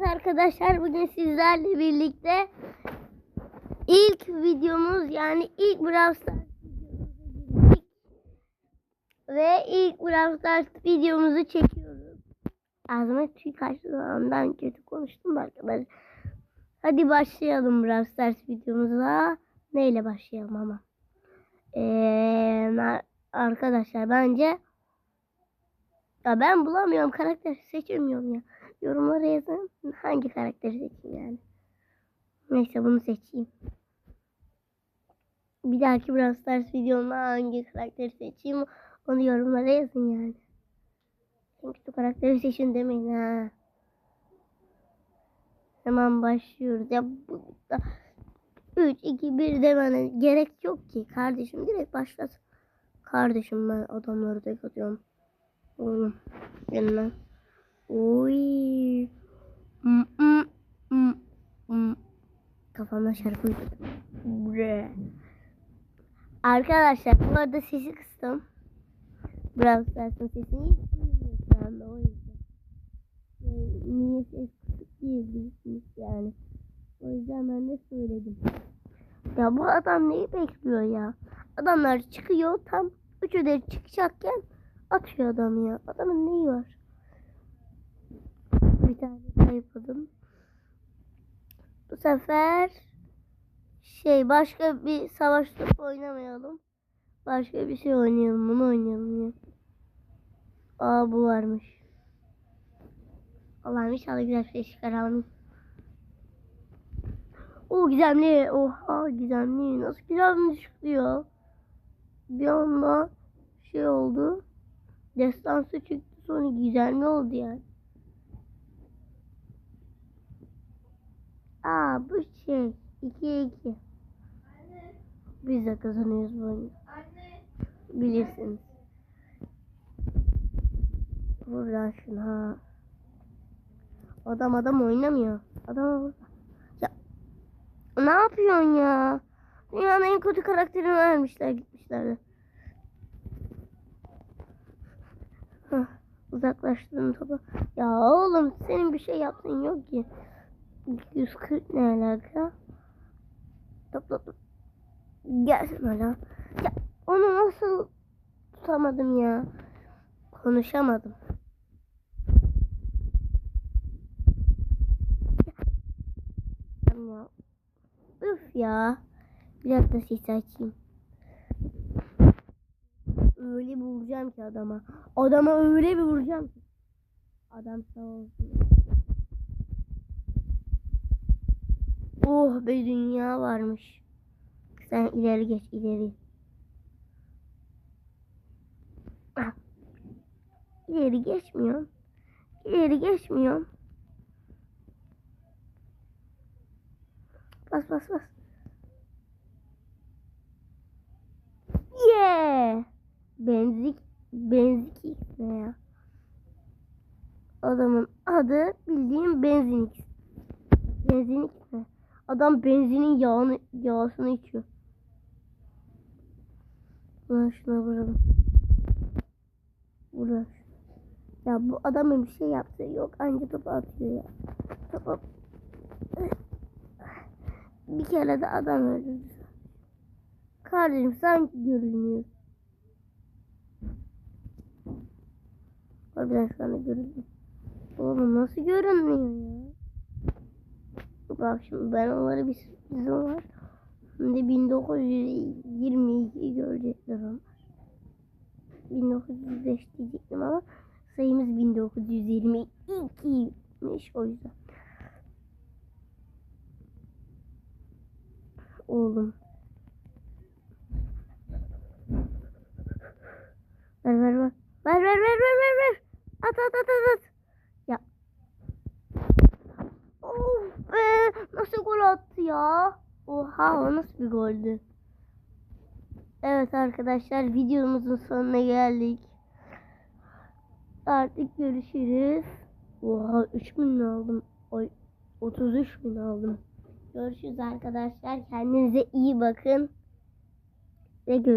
Arkadaşlar bugün sizlerle birlikte ilk videomuz yani ilk Brawl Stars. Ve ilk Brawl Stars videomuzu çekiyoruz. Ağzıma tüy kaçtı kötü konuştum da arkadaşlar. Hadi başlayalım Brawl Stars videomuza. Neyle başlayalım ama? Ee, arkadaşlar bence ya ben bulamıyorum karakter seçemiyorum ya. Yorumlara yazın hangi karakteri seçeyim yani. Neyse bunu seçeyim. Bir dahaki Brawl Stars videomda hangi karakteri seçeyim onu yorumlara yazın yani. En kötü karakteri seçin demeyin ha. Hemen başlıyoruz. Ya bu 3, 2, 1 demene gerek yok ki. Kardeşim direkt başlat. Kardeşim ben adamları tek atıyorum. Oğlum. Lan. Oy. Mm, mm, mm, mm. Kafamda şarkı. Bre. Arkadaşlar bu arada sesi kıstım. Sesini hiç duymuyor şu anda o yüzden. Niye ses kısık diyebilirsiniz yani. O yüzden ben de söyledim. Ya bu adam neyi bekliyor ya? Adamlar çıkıyor tam üç öderi çıkacakken atıyor adam ya. Adamın neyi var? Tane daha yapalım. Bu sefer şey başka bir savaş topu oynamayalım. Başka bir şey oynayalım. Bunu oynayalım ya. Aa bu varmış. Allah'ım inşallah güzel bir şey çıkaralım. O gizemli. Oha gizemli. Nasıl gizemli çıkıyor? Bir anda şey oldu. Destansı çıktı sonra gizemli oldu yani. Bu şey 2'ye 2. Biz de kazanıyoruz bu oyunu. Bilirsiniz. Buradan şuna. Adam adam oynamıyor. Adam burada. Ya ne yapıyorsun ya? Dünyanın en kötü karakterini vermişler gitmişler de. Hah, uzaklaştırdım topu. Ya oğlum senin bir şey yaptın yok ki. 240 ne alaka? Top top top. Gelsin hala. Ya onu nasıl tutamadım ya? Konuşamadım. Ya. Üf ya. Biraz da ses açayım. Öyle bir vuracağım ki adama. Adama öyle bir vuracağım ki. Adam sağ olsun. Oh be dünya varmış. Sen ileri geç ileri. Ah. İleri geçmiyorum. İleri geçmiyorum. Bas bas bas. Yeah. Benzik benzik ne ya? Adamın adı bildiğim benzinlik. Benzinlik ne? Adam benzinin yağını yağsını içiyor. Lan şuna vuralım. Vuralım. Ya bu adamın bir şey yaptığı yok. Anca topu atıyor ya. Topu. Bir kere de adam öldürdü. Kardeşim sanki görünüyor. Harbiden şu anda görünüyor. Oğlum nasıl görünmüyor ya? Bak şimdi ben onlara bir sürprizim var. Şimdi 1922 görecekler onlar. 1905 diyecektim ama sayımız 1922'ymiş o yüzden. Oğlum. Ver ver ver ver ver ver. At at at at at. Ya. Of be. Nasıl gol attı ya? Oha o nasıl bir goldü? Evet arkadaşlar videomuzun sonuna geldik. Artık görüşürüz. Oha 3000 aldım. Oy 33 bin aldım. Görüşürüz arkadaşlar. Kendinize iyi bakın. Ve görüşürüz.